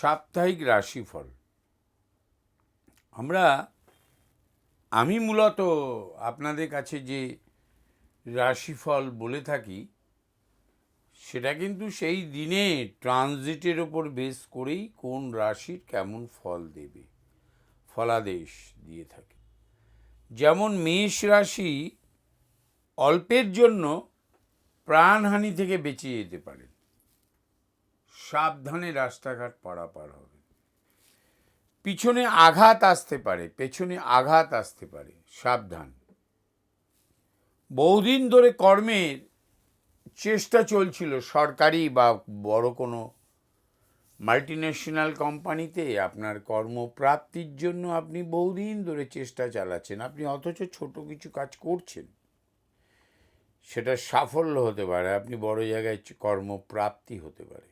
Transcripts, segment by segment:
সাপ্তাহিক রাশিফল। আমরা, আমি মূলত আপনাদের কাছে যে রাশিফল বলে থাকি, সেটা কিন্তু সেই দিনে ট্রানজিটের ওপর বেস করেই কোন রাশির কেমন ফল দেবে, ফলাদেশ দিয়ে থাকে। যেমন মেষ রাশি অল্পের জন্য প্রাণহানি থেকে বেঁচে যেতে পারেন সাবধানে রাস্তাঘাট পারাপার হবে। পিছনে আঘাত আসতে পারে, পেছনে আঘাত আসতে পারে, সাবধান। বহুদিন ধরে কর্মের চেষ্টা চলছিল সরকারি বা বড় কোনো মাল্টিন্যাশনাল কোম্পানিতে আপনার কর্মপ্রাপ্তির জন্য আপনি বহুদিন ধরে চেষ্টা চালাচ্ছেন, আপনি অথচ ছোট কিছু কাজ করছেন। সেটা সাফল্য হতে পারে, আপনি বড় জায়গায় কর্মপ্রাপ্তি হতে পারে।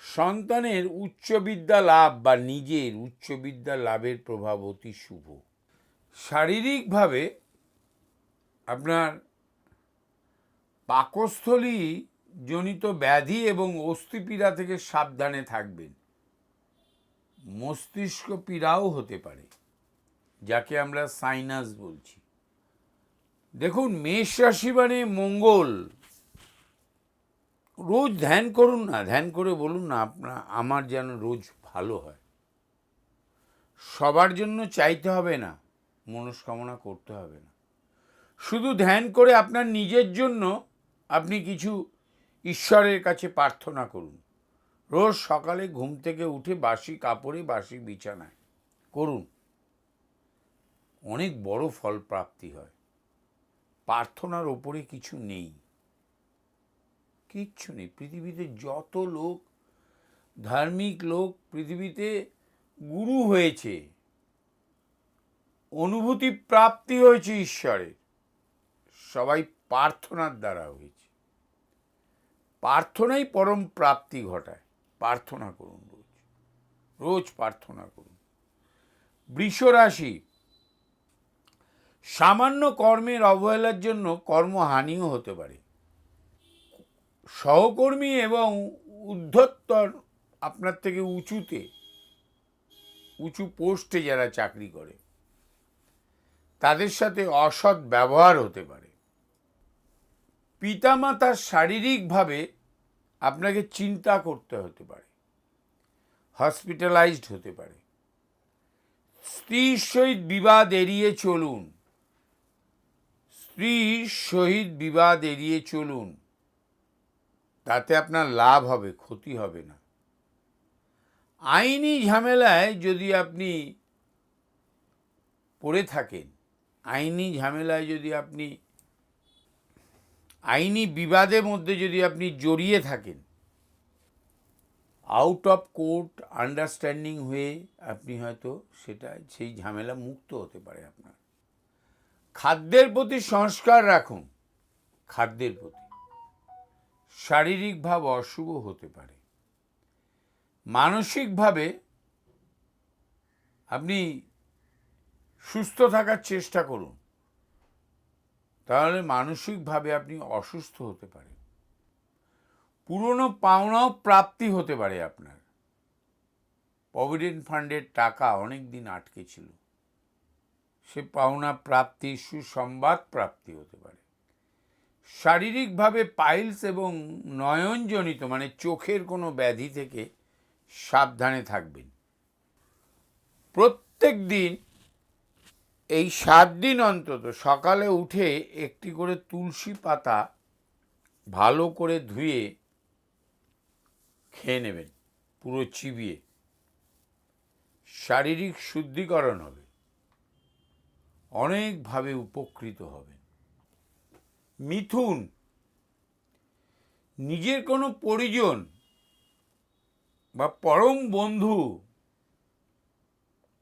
সন্তানের উচ্চ বিদ্যা লাভ বা নিজের উচ্চ বিদ্যা লাভের প্রভাব অতি শুভ। শারীরিকভাবে আপনার পাকস্থলী জনিত ব্যাধি এবং অস্থিপীড়া থেকে সাবধানে থাকবেন। মস্তিষ্ক পীড়াও হতে পারে, যাকে আমরা সাইনাস বলছি। দেখুন, মেষ রাশি মানে মঙ্গল। রোজ ধ্যান করুন না, ধ্যান করে বলুন না আপনার আমার যেন রোজ ভালো হয়। সবার জন্য চাইতে হবে না, মনস্কামনা করতে হবে না। শুধু ধ্যান করে আপনার নিজের জন্য আপনি কিছু ঈশ্বরের কাছে প্রার্থনা করুন। রোজ সকালে ঘুম থেকে উঠে বাসি কাপড়ে বাসি বিছানায় করুন। অনেক বড় ফল প্রাপ্তি হয়। প্রার্থনার ওপরে কিছু নেই। কিচ্ছু নেই। পৃথিবীতে যত লোক, ধার্মিক লোক পৃথিবীতে গুরু হয়েছে, অনুভূতি প্রাপ্তি হয়েছে ঈশ্বরের। সবাই প্রার্থনার দ্বারা হয়েছে। প্রার্থনাই পরম প্রাপ্তি ঘটায়। প্রার্থনা করুন রোজ। রোজ প্রার্থনা করুন। বৃষ রাশি, সামান্য কর্মের অবহেলার জন্য কর্মহানিও হতে পারে। সহকর্মী এবং উদ্ধত্তর আপনার থেকে উঁচুতে, উঁচু পোস্টে যারা চাকরি করে, তাদের সাথে অসৎ ব্যবহার হতে পারে। পিতামাতার শারীরিকভাবে আপনাকে চিন্তা করতে হতে পারে, হসপিটালাইজড হতে পারে। স্ত্রীর সহিত বিবাদ এড়িয়ে চলুন, স্ত্রীর সহিত বিবাদ এড়িয়ে চলুন। তাতে আপনার লাভ হবে, ক্ষতি হবে না। আইনি ঝামেলায় যদি আপনি পড়ে থাকেন, আইনি ঝামেলায় যদি আপনি, আইনি বিবাদের মধ্যে যদি আপনি জড়িয়ে থাকেন আউট অফ কোর্ট আন্ডারস্ট্যান্ডিং হয়ে আপনি হয়তো সেটা, সেই ঝামেলা মুক্ত হতে পারে আপনার। খাদ্যের প্রতি সংস্কার রাখুন, খাদ্যের প্রতি। শারীরিক ভাব অশুভ হতে পারে। মানসিকভাবে আপনি সুস্থ থাকার চেষ্টা করুন। তাহলে মানসিকভাবে আপনি অসুস্থ হতে পারেন। পুরনো পাওনাও প্রাপ্তি হতে পারে আপনার। প্রভিডেন্ট ফান্ডের টাকা অনেক দিন আটকে ছিল। সে পাওনা প্রাপ্তি সুসংবাদ প্রাপ্তি হতে পারে। শারীরিকভাবে পাইলস এবং নয়নজনিত মানে চোখের কোনো ব্যাধি থেকে সাবধানে থাকবেন। প্রত্যেক দিন এই সাত দিন অন্তত সকালে উঠে একটি করে তুলসী পাতা ভালো করে ধুয়ে খেয়ে নেবেন, পুরো চিবিয়ে। শারীরিক শুদ্ধিকরণ হবে, অনেকভাবে উপকৃত হবেন মিথুন, নিজের কোনো পরিজন বা পরম বন্ধু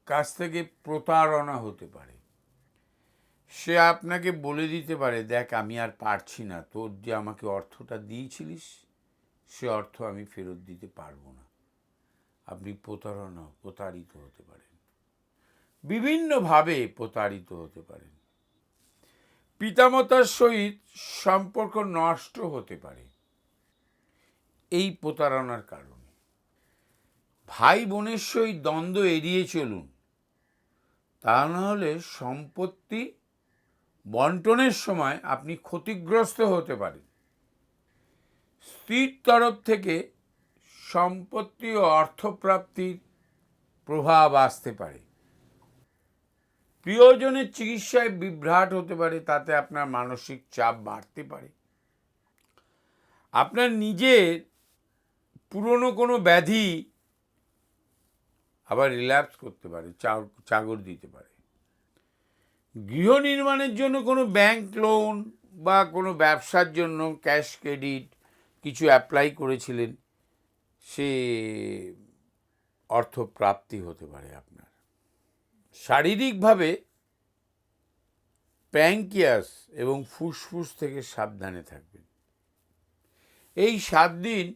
কাছ থেকে প্রতারণা হতে পারে। সে আপনাকে বলে দিতে পারে, দেখ, আমি আর পারছি না, তোর যে আমাকে অর্থটা দিয়েছিলিস, সে অর্থ আমি ফেরত দিতে পারব না। আপনি প্রতারণা, প্রতারিত হতে পারেন। বিভিন্নভাবে প্রতারিত হতে পারেন। পিতামাতার সহিত সম্পর্ক নষ্ট হতে পারে। এই প্রতারণার কারণে। ভাই বোনের সহিত দ্বন্দ্ব এড়িয়ে চলুন। তা না হলে সম্পত্তি বন্টনের সময় আপনি ক্ষতিগ্রস্ত হতে পারেন। স্ত্রীর তরফ থেকে সম্পত্তি ও অর্থপ্রাপ্তির প্রভাব আসতে পারে। প্রিয়জনের চিকিৎসায় বিভ্রাট হতে পারে, তাতে আপনার মানসিক চাপ বাড়তে পারে। আপনার নিজের পুরনো কোনো ব্যাধি আবার রিল্যাপস করতে পারে চাগর দিতে পারে। গৃহ নির্মাণের জন্য কোনো ব্যাংক লোন বা কোনো ব্যবসার জন্য ক্যাশ ক্রেডিট কিছু অ্যাপ্লাই করেছিলেন, সে অর্থ প্রাপ্তি হতে পারে আপনার। শারীরিকভাবে প্যাঙ্কিয়াস এবং ফুসফুস থেকে সাবধানে থাকবেন। এই সাত দিন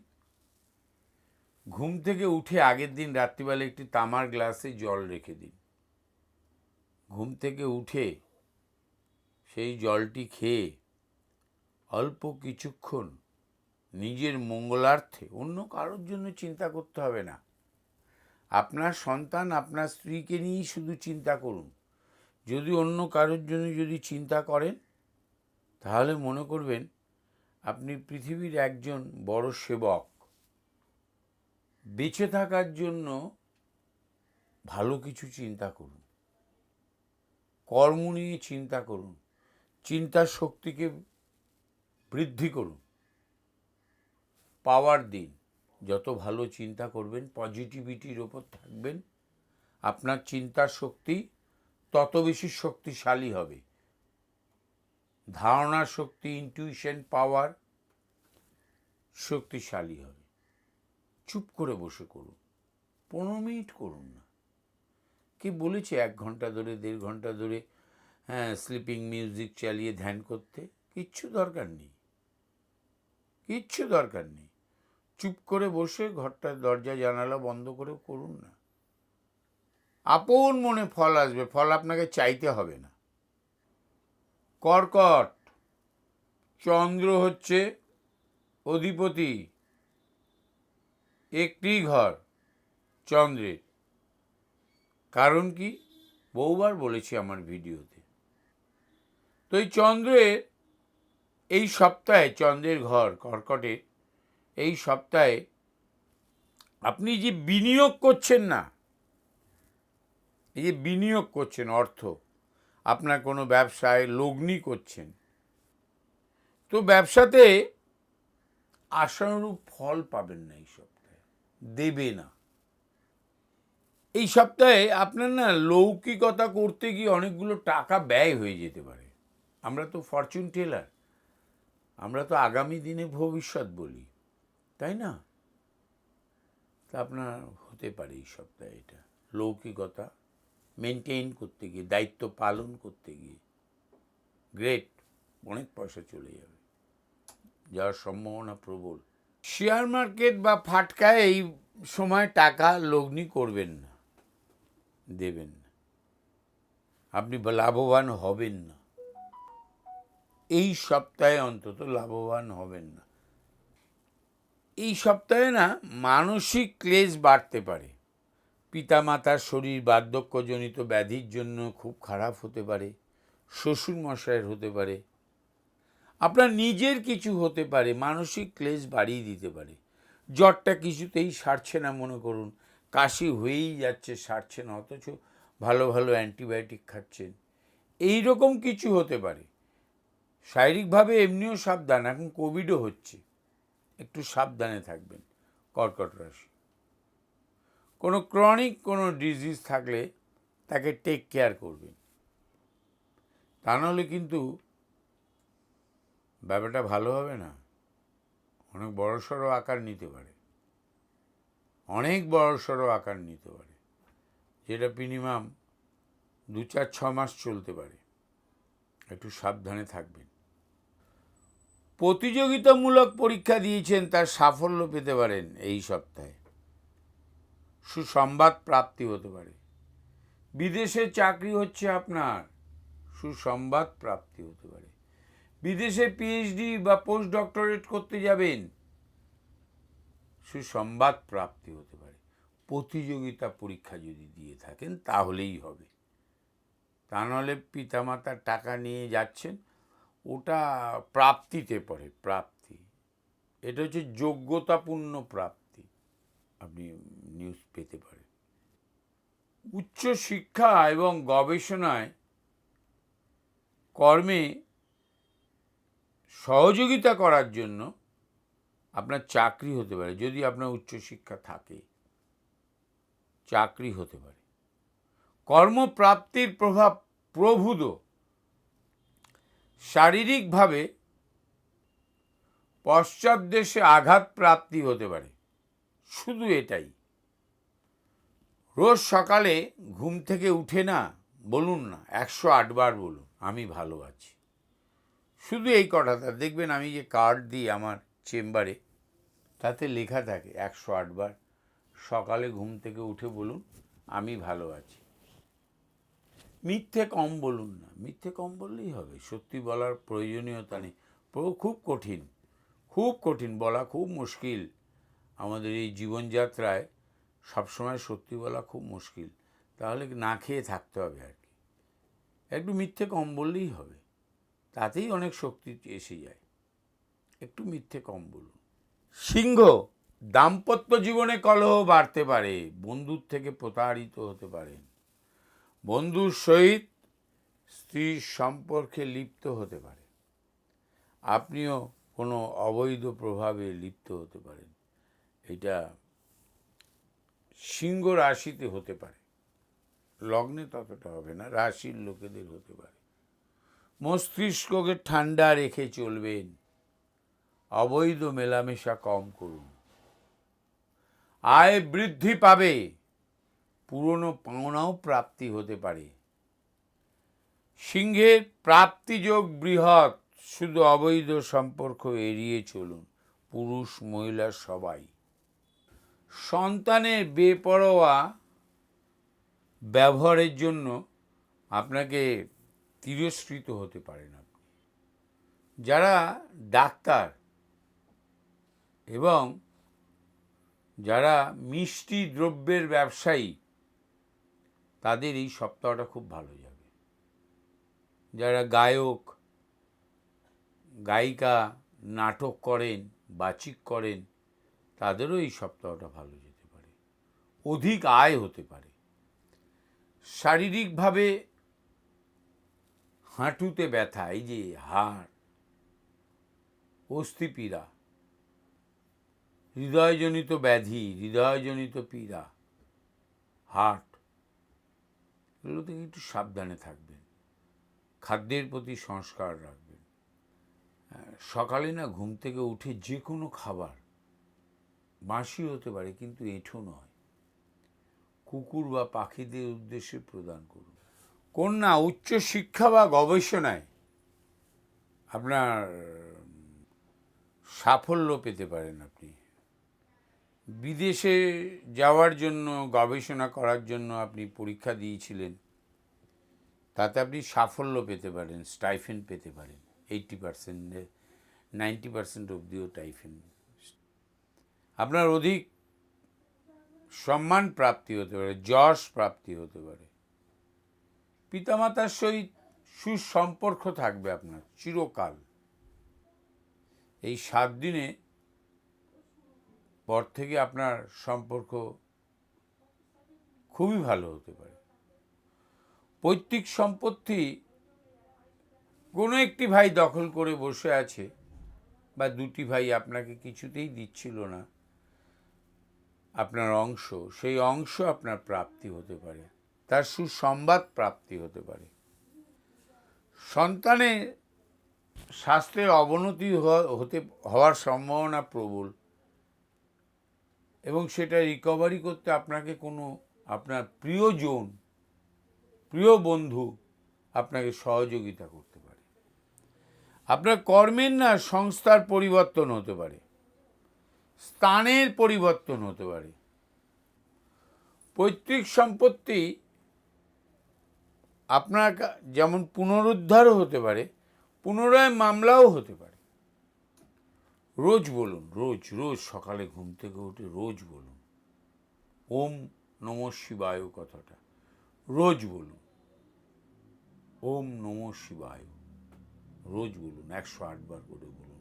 ঘুম থেকে উঠে আগের দিন রাত্রিবেলা একটি তামার গ্লাসে জল রেখে দিন। ঘুম থেকে উঠে সেই জলটি খেয়ে অল্প কিছুক্ষণ নিজের মঙ্গলার্থে, অন্য কারোর জন্য চিন্তা করতে হবে না। আপনার সন্তান আপনার স্ত্রীকে নিয়েই শুধু চিন্তা করুন। যদি অন্য কারোর জন্য যদি চিন্তা করেন, তাহলে মনে করবেন আপনি পৃথিবীর একজন বড় সেবক। বেঁচে থাকার জন্য ভালো কিছু চিন্তা করুন। কর্ম নিয়ে চিন্তা করুন। চিন্তার শক্তিকে বৃদ্ধি করুন। পাওয়ার দিন। যত ভালো চিন্তা করবেন পজিটিভিটির ওপর থাকবেন। আপনার চিন্তার শক্তি তত বেশি শক্তিশালী হবে। ধারণার শক্তি ইনটিউশন পাওয়ার শক্তিশালী হবে। চুপ করে বসে করুন। পনেরো মিনিট করুন না। কে বলেছে এক ঘণ্টা ধরে, দেড় ঘণ্টা ধরে হ্যাঁ স্লিপিং মিউজিক চালিয়ে ধ্যান করতে? কিচ্ছু দরকার নেই। কিচ্ছু দরকার নেই। চুপ করে বসে ঘরটার দরজা জানালা বন্ধ করে করুন না। আপন মনে ফল আসবে, ফল আপনাকে চাইতে হবে না। কর্কট, চন্দ্র হচ্ছে অধিপতি, একটি ঘর চন্দ্রের। কারণ কি? বহুবার বলেছি আমার ভিডিওতে। তো এই চন্দ্রের, এই সপ্তাহে চন্দ্রের ঘর কর্কটের এই সপ্তাহে আপনি যে বিনিয়োগ করছেন না, এই যে বিনিয়োগ করছেন অর্থ, আপনার কোনো ব্যবসায় লগ্নি করছেন, তো ব্যবসাতে আশানুরূপ ফল পাবেন না এই সপ্তাহে, দেবে না। এই সপ্তাহে আপনার না লৌকিকতা করতে গিয়ে অনেকগুলো টাকা ব্যয় হয়ে যেতে পারে। আমরা তো ফরচুন টেলার আমরা তো আগামী দিনে ভবিষ্যৎ বলি। তাই না? তা আপনার হতে পারে এই সপ্তাহে এটা। লৌকিকতা মেনটেন করতে গিয়ে, দায়িত্ব পালন করতে গিয়ে গ্রেট অনেক পয়সা চলে যাবে। যাওয়ার সম্ভাবনা প্রবল। শেয়ার মার্কেট বা ফাটকায় এই সময় টাকা লগ্নি করবেন না, দেবেন না। আপনি লাভবান হবেন না। এই সপ্তাহে অন্তত লাভবান হবেন না। এই সপ্তাহে না মানসিক ক্লেশ বাড়তে পারে। পিতামাতার শরীর বার্ধক্যজনিত ব্যাধির জন্য খুব খারাপ হতে পারে শ্বশুর মশাইয়ের হতে পারে। আপনার নিজের কিছু হতে পারে, মানসিক ক্লেশ বাড়িয়ে দিতে পারে। জ্বরটা কিছুতেই সারছে না মনে করুন, কাশি হয়েই যাচ্ছে, সারছে না, অথচ ভালো ভালো অ্যান্টিবায়োটিক খাচ্ছেন। এই রকম কিছু হতে পারে। শারীরিকভাবে এমনিও সাবধান, এখন কোভিডও হচ্ছে। একটু সাবধানে থাকবেন, কর্কট রাশি। কোনো ক্রনিক কোনো ডিজিজ থাকলে তাকে টেক কেয়ার করবেন। তা নাহলে কিন্তু ব্যাপারটা ভালো হবে না। অনেক বড়সড় আকার নিতে পারে। অনেক বড়সড় আকার নিতে পারে। যেটা মিনিমাম দু চার ছ মাস চলতে পারে। একটু সাবধানে থাকবেন। প্রতিযোগিতামূলক পরীক্ষা দিয়েছেন, তার সাফল্য পেতে পারেন এই সপ্তাহে। সুসংবাদ প্রাপ্তি হতে পারে। বিদেশে চাকরি হচ্ছে আপনার, সুসংবাদ প্রাপ্তি হতে পারে। বিদেশে পিএইচডি বা পোস্ট ডক্টরেট করতে যাবেন, সুসংবাদ প্রাপ্তি হতে পারে। প্রতিযোগিতা পরীক্ষা যদি দিয়ে থাকেন, তাহলেই হবে। তা নাহলে পিতামাতার টাকা নিয়ে যাচ্ছেন ওটা প্রাপ্তিতে পড়ে, প্রাপ্তি। এটা হচ্ছে যোগ্যতাপূর্ণ প্রাপ্তি, আপনি নিউজ পেতে পারেন। উচ্চ শিক্ষা এবং গবেষণায় কর্মে সহযোগিতা করার জন্য আপনার চাকরি হতে পারে, যদি আপনার উচ্চশিক্ষা থাকে। চাকরি হতে পারে। কর্মপ্রাপ্তির প্রভাব প্রভূত শারীরিকভাবে পশ্চাৎ দেশে আঘাত প্রাপ্তি হতে পারে। শুধু এটাই। রোজ সকালে ঘুম থেকে উঠে না, বলুন না, একশো আটবার বলুন, আমি ভালো আছি। শুধু এই কটাটা দেখবেন আমি যে কার্ড দিই আমার চেম্বারে, তাতে লেখা থাকে একশো আটবার সকালে ঘুম থেকে উঠে বলুন, আমি ভালো আছি। মিথ্যে কম বলুন না, মিথ্যে কম বললেই হবে, সত্যি বলার প্রয়োজনীয়তা নেই। খুব কঠিন খুব কঠিন, বলা খুব মুশকিল। আমাদের এই জীবনযাত্রায় সবসময় সত্যি বলা খুব মুশকিল, তাহলে না খেয়ে থাকতে হবে আর কি। একটু মিথ্যে কম বললেই হবে, তাতেই অনেক শক্তি এসে যায়। একটু মিথ্যে কম বলুন। সিংহ, দাম্পত্য জীবনে কলহ বাড়তে পারে, বন্ধুর থেকে প্রতারিত হতে পারেন। বন্ধুর সহিত স্ত্রীর সম্পর্কে লিপ্ত হতে পারে। আপনিও কোনো অবৈধ প্রভাবে লিপ্ত হতে পারেন। এটা সিংহ রাশিতে হতে পারে। লগ্নে ততটা হবে না, রাশির লোকেদের হতে পারে। মস্তিষ্ককে ঠান্ডা রেখে চলবেন। অবৈধ মেলামেশা কম করুন। আয় বৃদ্ধি পাবে। পুরনো পাওনাও প্রাপ্তি হতে পারে। সিংহের প্রাপ্তিযোগ বৃহৎ, শুধু অবৈধ সম্পর্ক এড়িয়ে চলুন, পুরুষ, মহিলা, সবাই। সন্তানের বেপরোয়া ব্যবহারের জন্য আপনাকে তিরস্কৃত হতে পারেন আপনি। যারা ডাক্তার এবং যারা মিষ্টি দ্রব্যের ব্যবসায়ী তাদের এই সপ্তাহটা খুব ভালো যাবে। যারা গায়ক, গায়িকা, নাটক করেন, বাচিক করেন, তাদেরও এই সপ্তাহটা ভালো যেতে পারে। অধিক আয় হতে পারে। শারীরিকভাবে হাঁটুতে ব্যথা, এই যে হাড়, অস্থিপীড়া, হৃদয়জনিত ব্যাধি, হৃদয়জনিত পীড়া হার্ট এগুলো থেকে একটু সাবধানে থাকবেন। খাদ্যের প্রতি সংস্কার রাখবেন। আহ, সকালে না ঘুম থেকে উঠে যে কোনো খাবার বাঁশি হতে পারে কিন্তু এঁঠো নয়। কুকুর বা পাখিদের উদ্দেশ্যে প্রদান করুন। কন্যা উচ্চ শিক্ষা বা গবেষণায় আপনার সাফল্য পেতে পারেন আপনি। বিদেশে যাওয়ার জন্য, গবেষণা করার জন্য আপনি পরীক্ষা দিয়েছিলেন, তাতে আপনি সাফল্য পেতে পারেন স্টাইফেন পেতে পারেন। এইটটি পার্সেন্টে নাইনটি পার্সেন্ট অবধিও টাইফেন আপনার অধিক সম্মান প্রাপ্তি হতে পারে, যশ প্রাপ্তি হতে পারে। পিতামাতার সহিত সুসম্পর্ক থাকবে আপনার, চিরকাল। এই সাত দিনে পর থেকে আপনার সম্পর্ক খুবই ভালো হতে পারে। পৈতৃক সম্পত্তি কোনো একটি ভাই দখল করে বসে আছে বা দুটি ভাই আপনাকে কিছুতেই দিচ্ছিল না, আপনার অংশ, সেই অংশ আপনার প্রাপ্তি হতে পারে, তার সুসংবাদ প্রাপ্তি হতে পারে। সন্তানের স্বাস্থ্যের অবনতি হতে, হওয়ার সম্ভাবনা প্রবল। এবং সেটা রিকভারি করতে আপনাকে কোনো আপনার প্রিয়জন প্রিয় বন্ধু আপনাকে সহযোগিতা করতে পারে। আপনার কর্মের না সংস্থার পরিবর্তন হতে পারে। স্থানের পরিবর্তন হতে পারে। পৈতৃক সম্পত্তি আপনার যেমন পুনরুদ্ধারও হতে পারে, পুনরায় মামলাও হতে পারে। রোজ বলুন, রোজ রোজ সকালে ঘুম থেকে উঠে রোজ বলুন। ওম নম শিবায় কথাটা। রোজ বলুন। ওম নম শিবায়। রোজ বলুন, একশো আটবার করে বলুন।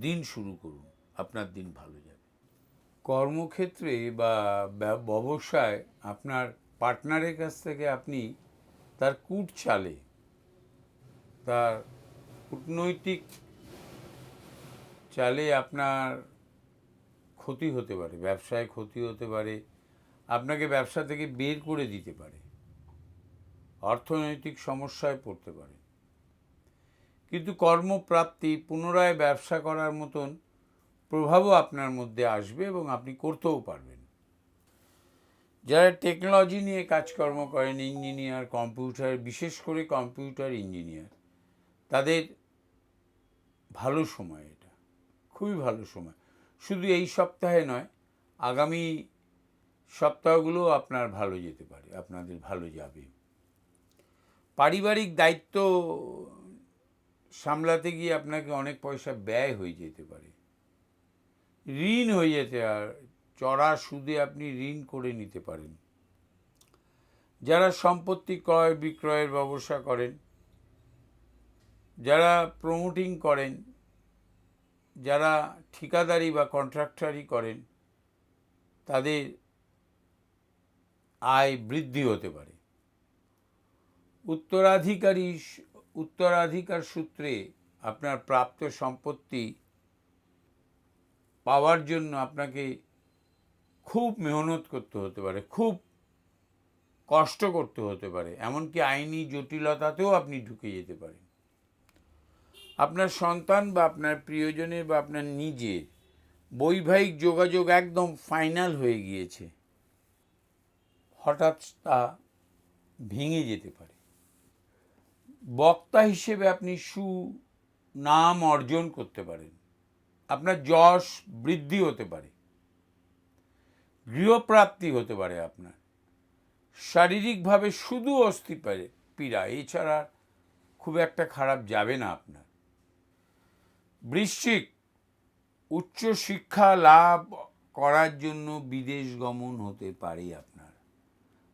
দিন শুরু করুন, আপনার দিন ভালো যাবে। কর্মক্ষেত্রে বা ব্যব- ব্যবসায় আপনার পার্টনারের কাছ থেকে আপনি তার কূট চালে, তার কূটনৈতিক চালে আপনার ক্ষতি হতে পারে, ব্যবসায় ক্ষতি হতে পারে, আপনাকে ব্যবসা থেকে বের করে দিতে পারে, অর্থনৈতিক সমস্যায় পড়তে পারে। কিন্তু কর্মপ্রাপ্তি পুনরায় ব্যবসা করার মতন প্রভাবও আপনার মধ্যে আসবে এবং আপনি করতেও পারবেন। যারা টেকনোলজি নিয়ে কাজকর্ম করেন, ইঞ্জিনিয়ার, কম্পিউটার, বিশেষ করে কম্পিউটার ইঞ্জিনিয়ার, তাদের ভালো সময় এটা খুবই ভালো সময়। শুধু এই সপ্তাহে নয়, আগামী সপ্তাহগুলো আপনার ভালো যেতে পারে, আপনাদের ভালো যাবে। পারিবারিক দায়িত্ব সামলাতে গিয়ে আপনাকে অনেক পয়সা ব্যয় হয়ে যেতে পারে। ঋণ হয়ে যেতে আর চড়া সুদে আপনি ঋণ করে নিতে পারেন। যারা সম্পত্তি ক্রয় বিক্রয়ের ব্যবসা করেন, যারা প্রমোটিং করেন যারা ঠিকাদারি বা কন্ট্রাক্টারি করেন, তাদের আয় বৃদ্ধি হতে পারে। উত্তরাধিকারী উত্তরাধিকার সূত্রে আপনার প্রাপ্ত সম্পত্তি পাওয়ার জন্য আপনাকে খুব মেহনত করতে হতে পারে, খুব কষ্ট করতে হতে পারে। এমনকি আইনি জটিলতাতেও আপনি ঢুকে যেতে পারেন। আপনার সন্তান বা আপনার প্রিয়জনের বা আপনার নিজের বৈবাহিক যোগাযোগ একদম ফাইনাল হয়ে গিয়েছে। হঠাৎ তা ভেঙে যেতে পারে। বক্তা হিসেবে আপনি সুনাম অর্জন করতে পারেন। আপনার যশ বৃদ্ধি হতে পারে। গৃহপ্রাপ্তি হতে পারে আপনার। শারীরিকভাবে শুধু অস্থি পারে পীড়া, এছাড়া খুব একটা খারাপ যাবে না আপনার। বৃশ্চিক উচ্চ শিক্ষা লাভ করার জন্য বিদেশ গমন হতে পারে আপনার।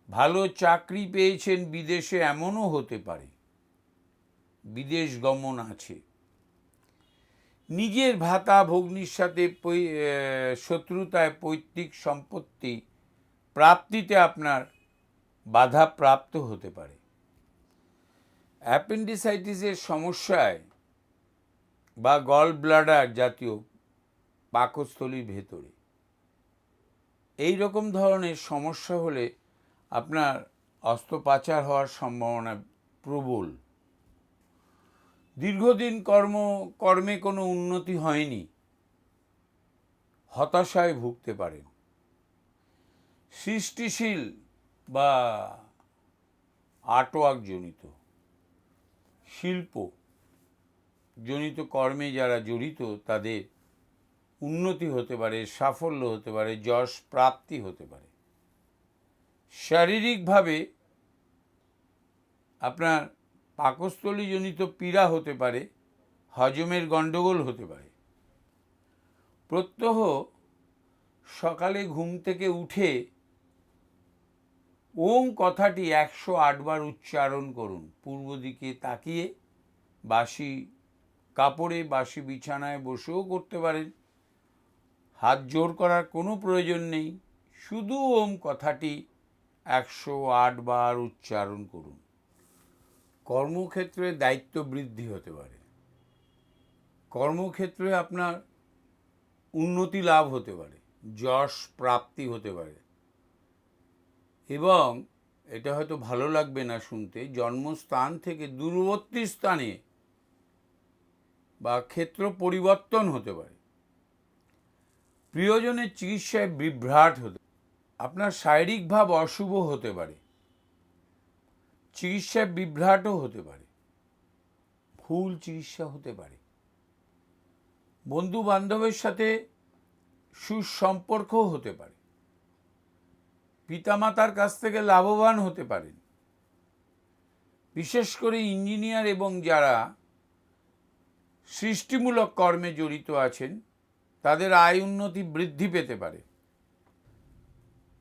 ভালো চাকরি পেয়েছেন বিদেশে এমনও হতে পারে। বিদেশ গমন আছে। নিজের ভাতা ভগ্নির সাথে শত্রুতায় পৈতৃক সম্পত্তি প্রাপ্তিতে আপনার বাধা প্রাপ্ত হতে পারে। অ্যাপেন্ডিসাইটিসের সমস্যায় বা গল ব্লাডার জাতীয় পাকস্থলীর ভেতরে। এই রকম ধরনের সমস্যা হলে আপনার অস্ত্রোপাচার হওয়ার সম্ভাবনা প্রবল। দীর্ঘদিন কর্ম, কর্মে কোনো উন্নতি হয়নি। হতাশায় ভুগতে পারেন। সৃষ্টিশীল বা আর্টওয়ার্ক জনিত শিল্প জনিত কর্মে যারা জড়িত, তাদের উন্নতি হতে পারে, সাফল্য হতে পারে, যশ প্রাপ্তি হতে পারে। শারীরিকভাবে আপনার পাকস্থলীজনিত পীড়া হতে পারে, হজমের গণ্ডগোল হতে পারে। প্রত্যহ সকালে ঘুম থেকে উঠে ওম কথাটি একশো আটবার উচ্চারণ করুন। পূর্ব দিকে তাকিয়ে বাসি কাপড়ে বাসি বিছানায় বসেও করতে পারেন। হাত জোর করার কোনো প্রয়োজন নেই। শুধু ওম কথাটি একশো আটবার উচ্চারণ করুন। কর্মক্ষেত্রে দায়িত্ব বৃদ্ধি হতে পারে। কর্মক্ষেত্রে আপনার উন্নতি লাভ হতে পারে, যশ প্রাপ্তি হতে পারে। এবং এটা হয়তো ভালো লাগবে না শুনতে, জন্মস্থান থেকে দূরবর্তী স্থানে বা ক্ষেত্র পরিবর্তন হতে পারে। প্রিয়জনের চিকিৎসায় বিভ্রাট হতে আপনার শারীরিক ভাব অশুভ হতে পারে। চিকিৎসায় বিভ্রাটও হতে পারে। ভুল চিকিৎসা হতে পারে। বন্ধু বান্ধবের সাথে সুসম্পর্কও হতে পারে। পিতামাতার কাছ থেকে লাভবান হতে পারেন। বিশেষ করে ইঞ্জিনিয়ার এবং যারা সৃষ্টিমূলক কর্মে জড়িত আছেন, তাদের আয় উন্নতি বৃদ্ধি পেতে পারে।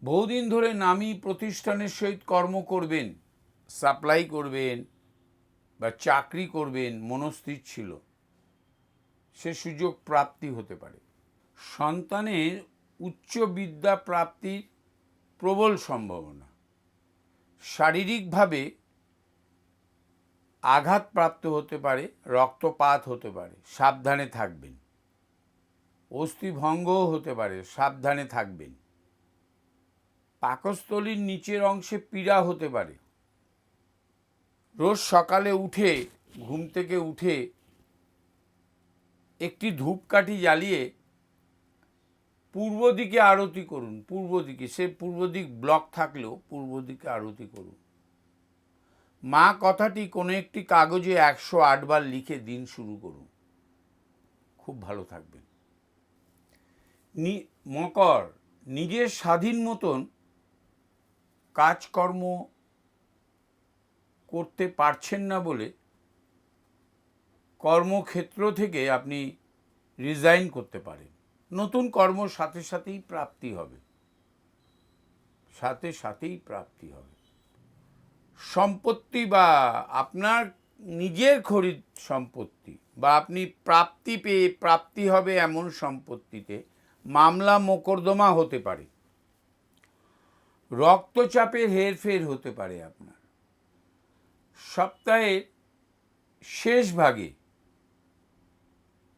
বহুদিন ধরে নামী প্রতিষ্ঠানের সহিত কর্ম করবেন, সাপ্লাই করবেন বা চাকরি করবেন, মনস্থির ছিল। সে সুযোগ প্রাপ্তি হতে পারে। সন্তানের উচ্চ বিদ্যা প্রাপ্তির প্রবল সম্ভাবনা। শারীরিকভাবে আঘাতপ্রাপ্ত হতে পারে, রক্তপাত হতে পারে, সাবধানে থাকবেন। অস্থিভঙ্গও হতে পারে, সাবধানে থাকবেন। পাকস্থলীর নিচের অংশে পীড়া হতে পারে। রোজ সকালে উঠে, ঘুম থেকে উঠে একটি ধূপকাঠি জ্বালিয়ে পূর্ব দিকে আরতি করুন, পূর্ব দিকে, সে পূর্ব দিক ব্লক থাকলেও পূর্ব দিকে আরতি করুন। মা কথাটি কোনো একটি কাগজে একশো আটবার লিখে দিন শুরু করুন। খুব ভালো থাকবেন। মকর, নিজের স্বাধীন মতন কাজকর্ম করতে পারছেন না বলে কর্মক্ষেত্র থেকে আপনি রিজাইন করতে পারেন। নতুন কর্ম সাথে সাথেই প্রাপ্তি হবে। সাথে সাথেই প্রাপ্তি হবে। সম্পত্তি বা আপনার নিজের খরিদ সম্পত্তি বা আপনি প্রাপ্তি পেয়ে প্রাপ্তি হবে এমন সম্পত্তিতে মামলা মোকদ্দমা হতে পারে। রক্তচাপের হেরফের হতে পারে আপনার। সপ্তাহের শেষ ভাগে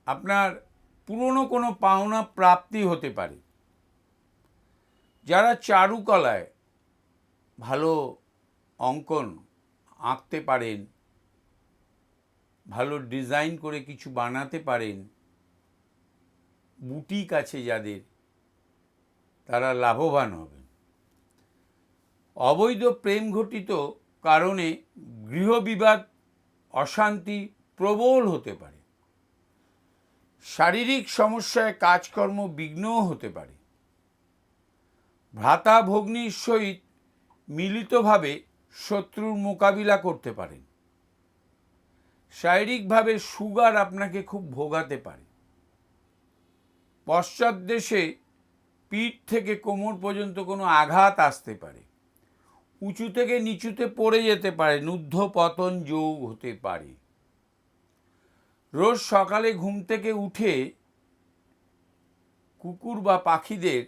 আপনার পুরনো কোনো পাওনা প্রাপ্তি হতে পারে। যারা চারুকলায় ভালো অঙ্কন আঁকতে পারেন, ভালো ডিজাইন করে কিছু বানাতে পারেন, বুটিক আছে যাদের, তারা লাভবান হবেন। অবৈধ প্রেম ঘটিত কারণে গৃহবিবাদ, অশান্তি প্রবল হতে পারে। শারীরিক সমস্যায় কাজকর্ম বিঘ্নও হতে পারে। ভ্রাতা ভগ্নীর সহিত মিলিতভাবে শত্রুর মোকাবিলা করতে পারেন শারীরিকভাবে সুগার আপনাকে খুব ভোগাতে পারে। পশ্চাৎ দেশে পিঠ থেকে কোমর পর্যন্ত কোনো আঘাত আসতে পারে। উঁচু থেকে নিচুতে পড়ে যেতে পারে ঊর্ধ্ব পতন যোগ হতে পারে। রোজ সকালে ঘুম থেকে উঠে কুকুর বা পাখিদের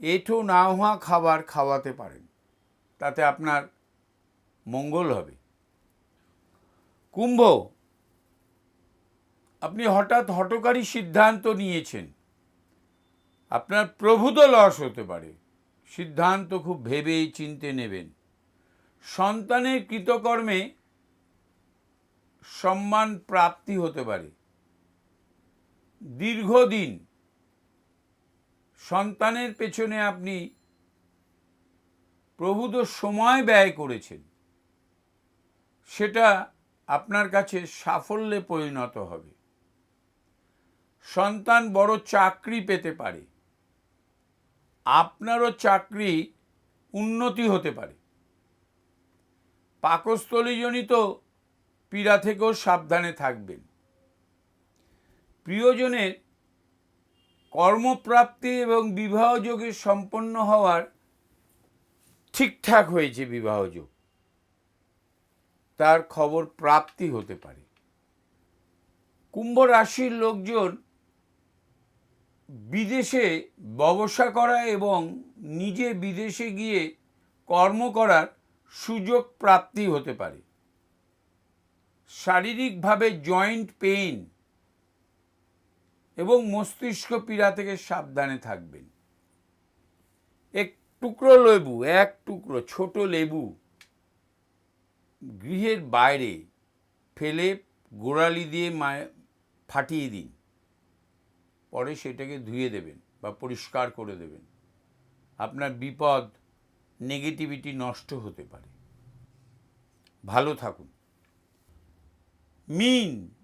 এঁঠো না হওয়া খাবার খাওয়াতে পারেন। তাতে আপনার মঙ্গল হবে। কুম্ভ, আপনি হঠাৎ হটকারী সিদ্ধান্ত নিয়েছেন। আপনার প্রভূত লস হতে পারে। সিদ্ধান্ত খুব ভেবেই চিনতে নেবেন। সন্তানের কৃতকর্মে সম্মান প্রাপ্তি হতে পারে। দীর্ঘদিন সন্তানের পেছনে আপনি প্রভূত সময় ব্যয় করেছেন। সেটা আপনার কাছে সাফল্যে পরিণত হবে। সন্তান বড় চাকরি পেতে পারে। আপনারও চাকরি উন্নতি হতে পারে। পাকস্থলীজনিত পীড়া থেকেও সাবধানে থাকবেন। প্রিয়জনের কর্মপ্রাপ্তি এবং বিবাহযোগে সম্পন্ন হওয়ার ঠিকঠাক হয়েছে বিবাহযোগ তার খবর প্রাপ্তি হতে পারে। কুম্ভ রাশির লোকজন বিদেশে ব্যবসা করা এবং নিজে বিদেশে গিয়ে কর্ম করার সুযোগ প্রাপ্তি হতে পারে। শারীরিকভাবে জয়েন্ট পেইন এবং মস্তিষ্ক পীড়া থেকে সাবধানে থাকবেন। এক টুকরো লেবু, এক টুকরো, ছোট লেবু গৃহের বাইরে ফেলে গোড়ালি দিয়ে ফাটিয়ে দিন। পরে সেটাকে ধুয়ে দেবেন বা পরিষ্কার করে দেবেন। আপনার বিপদ নেগেটিভিটি নষ্ট হতে পারে। ভালো থাকুন। মিন,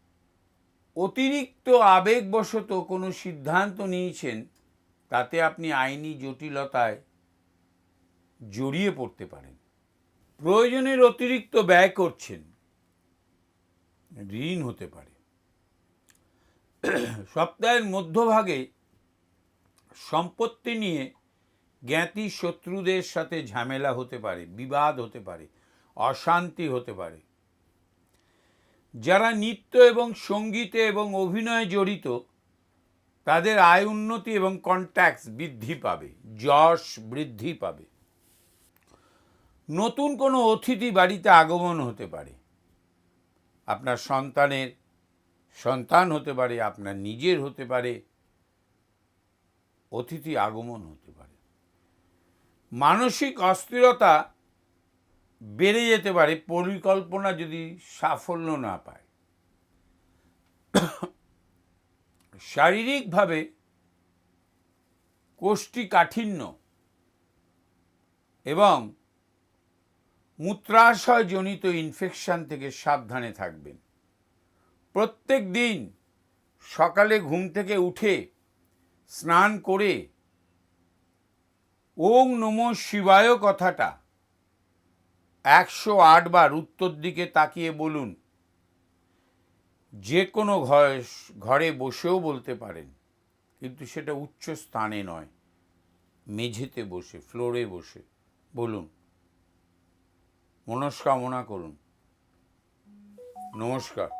অতিরিক্ত আবেগবশত কোনো সিদ্ধান্ত নিয়েছেন, তাতে আপনি আইনি জটিলতায় জড়িয়ে পড়তে পারেন। প্রয়োজনের অতিরিক্ত ব্যয় করছেন। ঋণ হতে পারে। সপ্তাহের মধ্যভাগে সম্পত্তি নিয়ে জ্ঞাতি শত্রুদের সাথে ঝামেলা হতে পারে, বিবাদ হতে পারে, অশান্তি হতে পারে। যারা নৃত্য এবং সঙ্গীতে এবং অভিনয়ে জড়িত, তাদের আয় উন্নতি এবং কন্ট্যাক্টস বৃদ্ধি পাবে, যশ বৃদ্ধি পাবে। নতুন কোনো অতিথি বাড়িতে আগমন হতে পারে। আপনার সন্তানের সন্তান হতে পারে, আপনার নিজের হতে পারে, অতিথি আগমন হতে পারে। মানসিক অস্থিরতা বেড়ে যেতে পারে, পরিকল্পনা যদি সাফল্য না পায়। শারীরিকভাবে কোষ্ঠী কাঠিন্য এবং মূত্রাশয়জনিত ইনফেকশন থেকে সাবধানে থাকবেন। প্রত্যেক দিন সকালে ঘুম থেকে উঠে স্নান করে ওং নম শিবায় কথাটা একশো বার উত্তর দিকে তাকিয়ে বলুন। যে কোনো ঘর ঘরে বসেও বলতে পারেন, কিন্তু সেটা উচ্চ স্থানে নয়, মেঝেতে বসে ফ্লোরে বসে, বলুন। মনস্কামনা করুন। নমস্কার।